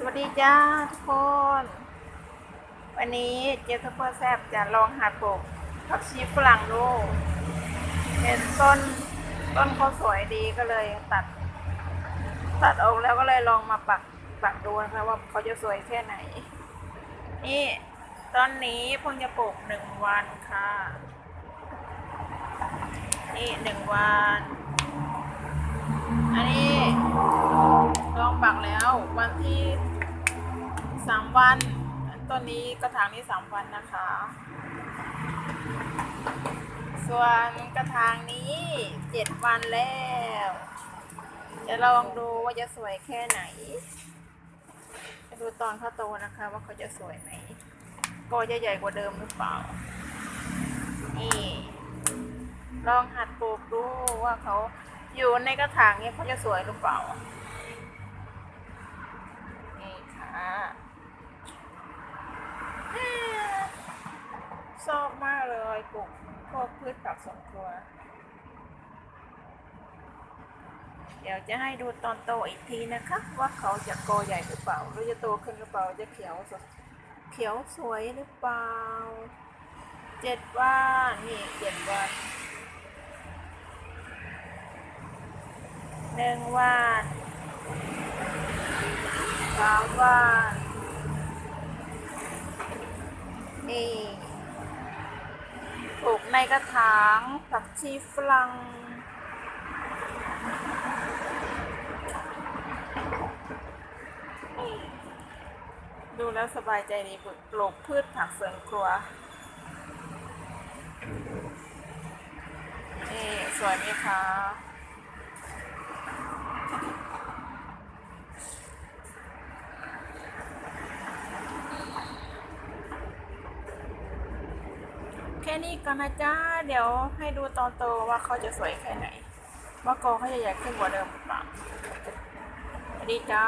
สวัสดีจ้าทุกคน วันนี้เจ๊ทัพเปอร์แซบจะลองหัดปลูกผักชีฝรั่งดูเห็นต้นต้นเขาสวยดีก็เลยตัด ตัดออกแล้วก็เลยลองมาปักปักดูนะคะว่าเขาจะสวยแค่ไหน นี่ต้นนี้เพิ่งจะปลูกหนึ่งวันค่ะ นี่หนึ่งวัน อันนี้ลองปักแล้ววันที่ สามวันต้นนี้กระถางนี้สามวันนะคะ ส่วนกระถางนี้เจ็ดวันแล้วจะลองดูว่าจะสวยแค่ไหน จะดูตอนเขาโตนะคะ ว่าเขาจะสวยไหมก็จะใหญ่กว่าเดิมหรือเปล่า นี่ ลองหัดปลูกดูว่าเขาอยู่ในกระถางนี้เขาจะสวยหรือเปล่า นี่ค่ะชอบ มากลยปลูกพวกพืชผักสวนครัว เดี๋ยวจะให้ดูตอนโตอีกทีนะคะ ว่าเขาจะโกใหญ่หรือเปล่าหรือจะโตขึ้นหรือเปล่าจะเขียวสดเขียวสวยหรือเปล่าเจ็ดวันนี่เจ็ดวันหนึ่งวันสามวันนี่ ปลูกในกระถางผักชีฝรั่งดูแล้วสบายใจดีปลูกพืชผักสวนครัวนี่สวยไหมคะ ค่นี้ก่อนนะจ้า เดี๋ยวให้ดูตอนโตว่าเขาจะสวยแค่ไหน ว่ากอเขาจะใหญ่ขึ้นกว่าเดิมหรือเปล่าสวัสดีจ้า